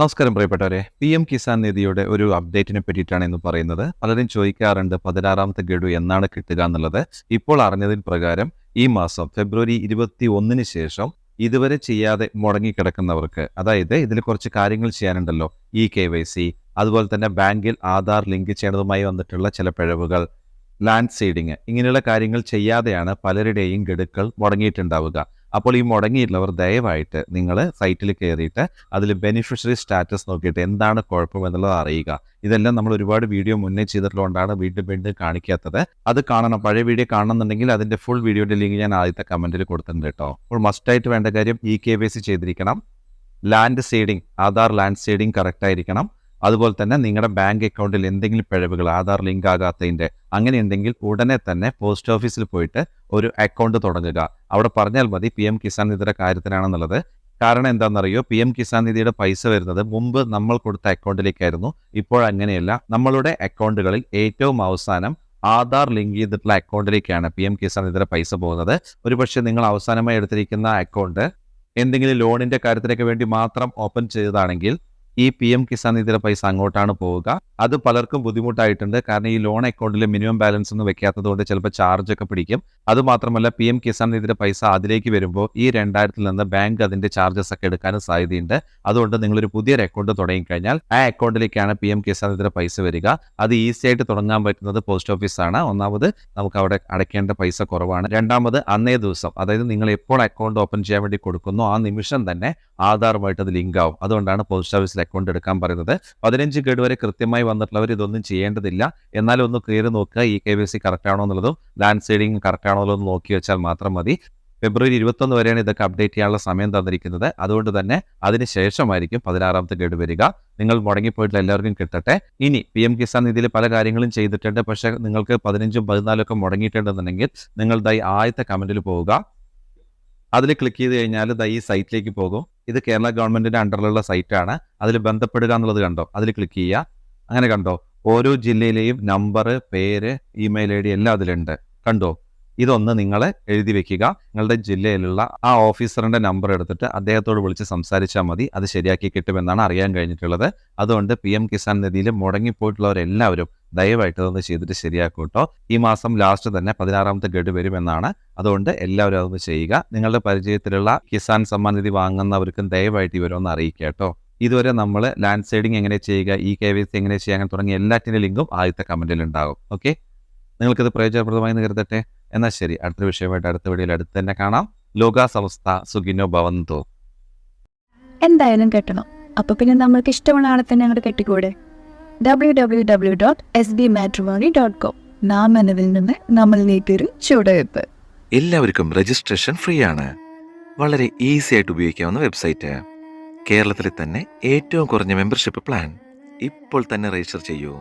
നമസ്കാരം പ്രിയപ്പെട്ടവരെ. P M Kisan നിധിയുടെ ഒരു അപ്ഡേറ്റിനെ പറ്റിയിട്ടാണ് ഇന്ന് പറയുന്നത്. പലരും ചോദിക്കാറുണ്ട് പതിനാറാമത്തെ ഗഡു എന്നാണ് കിട്ടുക എന്നുള്ളത്. ഇപ്പോൾ അറിഞ്ഞതിന് പ്രകാരം ഈ മാസം ഫെബ്രുവരി ഇരുപത്തി ഒന്നിന് ശേഷം ഇതുവരെ ചെയ്യാതെ മുടങ്ങിക്കിടക്കുന്നവർക്ക് അതായത് ഇതിൽ കുറച്ച് കാര്യങ്ങൾ ചെയ്യാനുണ്ടല്ലോ. ഇ കെ വൈ സി അതുപോലെ തന്നെ ബാങ്കിൽ ആധാർ ലിങ്ക് ചെയ്യുന്നതുമായി വന്നിട്ടുള്ള ചില പിഴവുകൾ ലാൻഡ് സീഡിങ് ഇങ്ങനെയുള്ള കാര്യങ്ങൾ ചെയ്യാതെയാണ് പലരുടെയും ഗഡുക്കൾ മുടങ്ങിയിട്ടുണ്ടാവുക. അപ്പോൾ ഈ മുടങ്ങിയിട്ടുള്ളവർ ദയവായിട്ട് നിങ്ങൾ സൈറ്റിൽ കയറിയിട്ട് അതിൽ ബെനിഫിഷ്യറി സ്റ്റാറ്റസ് നോക്കിയിട്ട് എന്താണ് കുഴപ്പം എന്നുള്ളത് അറിയുക. ഇതെല്ലാം നമ്മൾ ഒരുപാട് വീഡിയോ മുന്നേ ചെയ്തിട്ടുള്ളതുകൊണ്ടാണ് വീണ്ടും വീണ്ടും കാണിക്കാത്തത്. അത് കാണണം. പഴയ വീഡിയോ കാണണമെന്നുണ്ടെങ്കിൽ അതിന്റെ ഫുൾ വീഡിയോയുടെ ലിങ്ക് ഞാൻ ആദ്യത്തെ കമന്റിൽ കൊടുത്തിട്ടുണ്ട് കേട്ടോ. അപ്പോൾ മസ്റ്റ് ആയിട്ട് വേണ്ട കാര്യം ഇ കെ ചെയ്തിരിക്കണം. Land seeding Aadhaar land seeding correct ആയിരിക്കണം. അതുപോലെ തന്നെ നിങ്ങളുടെ ബാങ്ക് അക്കൗണ്ടിൽ എന്തെങ്കിലും പിഴവുകൾ ആധാർ ലിങ്ക് ആകാത്തതിന്റെ അങ്ങനെ ഉണ്ടെങ്കിൽ ഉടനെ തന്നെ പോസ്റ്റ് ഓഫീസിൽ പോയിട്ട് ഒരു അക്കൗണ്ട് തുടങ്ങുക. അവിടെ പറഞ്ഞാൽ മതി പി എം കിസാൻ നിധിയുടെ കാര്യത്തിനാണെന്നുള്ളത്. കാരണം എന്താണെന്നറിയോ? പി എം കിസാൻ നിധിയുടെ പൈസ വരുന്നത് മുമ്പ് നമ്മൾ കൊടുത്ത അക്കൗണ്ടിലേക്കായിരുന്നു ഇപ്പോൾ അങ്ങനെയല്ല. നമ്മളുടെ അക്കൗണ്ടുകളിൽ ഏറ്റവും അവസാനം ആധാർ ലിങ്ക് ചെയ്തിട്ടുള്ള അക്കൗണ്ടിലേക്കാണ് പി എം കിസാൻ നിധിയുടെ പൈസ പോകുന്നത്. ഒരുപക്ഷെ നിങ്ങൾ അവസാനമായി എടുത്തിരിക്കുന്ന അക്കൗണ്ട് എന്തെങ്കിലും ലോണിന്റെ കാര്യത്തിനൊക്കെ വേണ്ടി മാത്രം ഓപ്പൺ ചെയ്തതാണെങ്കിൽ ഈ പി എം കിസാൻ നിധിയുടെ പൈസ അങ്ങോട്ടാണ് പോവുക. അത് പലർക്കും ബുദ്ധിമുട്ടായിട്ടുണ്ട്. കാരണം ഈ ലോൺ അക്കൗണ്ടിൽ മിനിമം ബാലൻസ് ഒന്നും വെക്കാത്തത് കൊണ്ട് ചിലപ്പോൾ ചാർജ് ഒക്കെ പിടിക്കും. അത് മാത്രമല്ല പി എം കിസാൻ നിധിയുടെ പൈസ അതിലേക്ക് വരുമ്പോൾ ഈ രണ്ടായിരത്തിൽ നിന്ന് ബാങ്ക് അതിന്റെ ചാർജസ് ഒക്കെ എടുക്കാനും സാധ്യതയുണ്ട്. അതുകൊണ്ട് നിങ്ങളൊരു പുതിയൊരു അക്കൗണ്ട് തുടങ്ങിക്കഴിഞ്ഞാൽ ആ അക്കൗണ്ടിലേക്കാണ് പി എം കിസാൻ നിധിയുടെ പൈസ വരിക. അത് ഈസി ആയിട്ട് തുടങ്ങാൻ പറ്റുന്നത് പോസ്റ്റ് ഓഫീസാണ് ഒന്നാമത് നമുക്ക് അവിടെ അടയ്ക്കേണ്ട പൈസ കുറവാണ്. രണ്ടാമത് അന്നേ ദിവസം അതായത് നിങ്ങൾ എപ്പോൾ അക്കൗണ്ട് ഓപ്പൺ ചെയ്യാൻ വേണ്ടി കൊടുക്കുന്നു ആ നിമിഷം തന്നെ ആധാറുമായിട്ട് അത് ലിങ്ക് ആവും. അതുകൊണ്ടാണ് പോസ്റ്റ് ഓഫീസിൽ അക്കൗണ്ട് എടുക്കാൻ പറയുന്നത്. പതിനഞ്ച് ഗഡ് വരെ കൃത്യമായി വന്നിട്ടുള്ളവർ ഇതൊന്നും ചെയ്യേണ്ടതില്ല. എന്നാലും ഒന്ന് കയറി നോക്കുക. E K V C correct ആണോ എന്നുള്ളതും ലാൻഡ് സീഡിങ് കറക്റ്റ് ആണോ എന്നുള്ളതും നോക്കി വെച്ചാൽ മാത്രം മതി. ഫെബ്രുവരി ഇരുപത്തൊന്ന് വരെയാണ് ഇതൊക്കെ അപ്ഡേറ്റ് ചെയ്യാനുള്ള സമയം തന്നിരിക്കുന്നത്. അതുകൊണ്ട് തന്നെ അതിന് ശേഷമായിരിക്കും പതിനാറാമത്തെ ഗഡ് വരിക. നിങ്ങൾ മുടങ്ങിപ്പോയിട്ടുള്ള എല്ലാവർക്കും കിട്ടട്ടെ. ഇനി പി എം കിസാൻ നിധിയിൽ പല കാര്യങ്ങളും ചെയ്തിട്ടുണ്ട്. പക്ഷേ നിങ്ങൾക്ക് പതിനഞ്ചും പതിനാലും ഒക്കെ മുടങ്ങിയിട്ടുണ്ടെന്നുണ്ടെങ്കിൽ നിങ്ങൾ ദൈ ആദ്യത്തെ കമന്റിൽ പോവുക. അതിൽ ക്ലിക്ക് ചെയ്ത് കഴിഞ്ഞാൽ ദൈ ഈ സൈറ്റിലേക്ക് പോകും. ഇത് കേരള ഗവൺമെന്റിന്റെ അണ്ടറിലുള്ള സൈറ്റാണ്. അതിൽ ബന്ധപ്പെടുക എന്നുള്ളത് കണ്ടോ? അതിൽ ക്ലിക്ക് ചെയ്യുക. അങ്ങനെ കണ്ടോ? ഓരോ ജില്ലയിലെയും നമ്പർ പേര് ഇമെയിൽ ഐ ഡി എല്ലാം അതിലുണ്ട്. കണ്ടോ? ഇതൊന്ന് നിങ്ങൾ എഴുതി വെക്കുക. നിങ്ങളുടെ ജില്ലയിലുള്ള ആ ഓഫീസറിന്റെ നമ്പർ എടുത്തിട്ട് അദ്ദേഹത്തോട് വിളിച്ച് സംസാരിച്ചാൽ മതി. അത് ശരിയാക്കി കിട്ടുമെന്നാണ് അറിയാൻ കഴിഞ്ഞിട്ടുള്ളത്. അതുകൊണ്ട് പി എം കിസാൻ നിധിയിൽ മുടങ്ങിപ്പോയിട്ടുള്ളവരെല്ലാവരും ദയവായിട്ട് അതൊന്ന് ചെയ്തിട്ട് ശരിയാക്കും കേട്ടോ ഈ മാസം ലാസ്റ്റ് തന്നെ പതിനാറാമത്തെ ഗഡു വരുമെന്നാണ്. അതുകൊണ്ട് എല്ലാവരും അതൊന്ന് ചെയ്യുക. നിങ്ങളുടെ പരിചയത്തിലുള്ള കിസാൻ സമ്മാൻ നിധി വാങ്ങുന്നവർക്കും ദയവായിട്ട് ഇവരൊന്ന് അറിയിക്കുക കേട്ടോ. ഇതുവരെ നമ്മൾ ലാൻഡ് സൈഡിങ് എങ്ങനെ ചെയ്യുക ഇ കെ വി സി എങ്ങനെ ചെയ്യുക അങ്ങനെ തുടങ്ങിയ എല്ലാറ്റിന്റെ ലിങ്കും ആദ്യത്തെ കമന്റിൽ ഉണ്ടാകും. ഓക്കെ? നിങ്ങൾക്കിത് പ്രയോജനപ്രദമായി കരുതട്ടെ? എന്നാൽ ശരി അടുത്ത വിഷയമായിട്ട് അടുത്ത വീഡിയോയിൽ അടുത്ത് തന്നെ കാണാം. ലോകാസവസ്ഥ സുഖിനോ ഭവന്തോ. എന്തായാലും കെട്ടണം. അപ്പൊ പിന്നെ നമ്മൾക്ക് ഇഷ്ടമുള്ള ആളെ തന്നെ അങ്ങോട്ട് കെട്ടിക്കൂടെ? W W W dot S B matrimony dot com നാം എന്നതിൽ നിന്ന് നമ്മളിലേക്കൊരു ചുവടുവെപ്പ് എല്ലാവർക്കും രജിസ്ട്രേഷൻ ഫ്രീ ആണ്. വളരെ ഈസി ആയിട്ട് ഉപയോഗിക്കാവുന്ന വെബ്സൈറ്റ് കേരളത്തിലെ തന്നെ ഏറ്റവും കുറഞ്ഞ മെമ്പർഷിപ്പ് പ്ലാൻ ഇപ്പോൾ തന്നെ രജിസ്റ്റർ ചെയ്യൂ.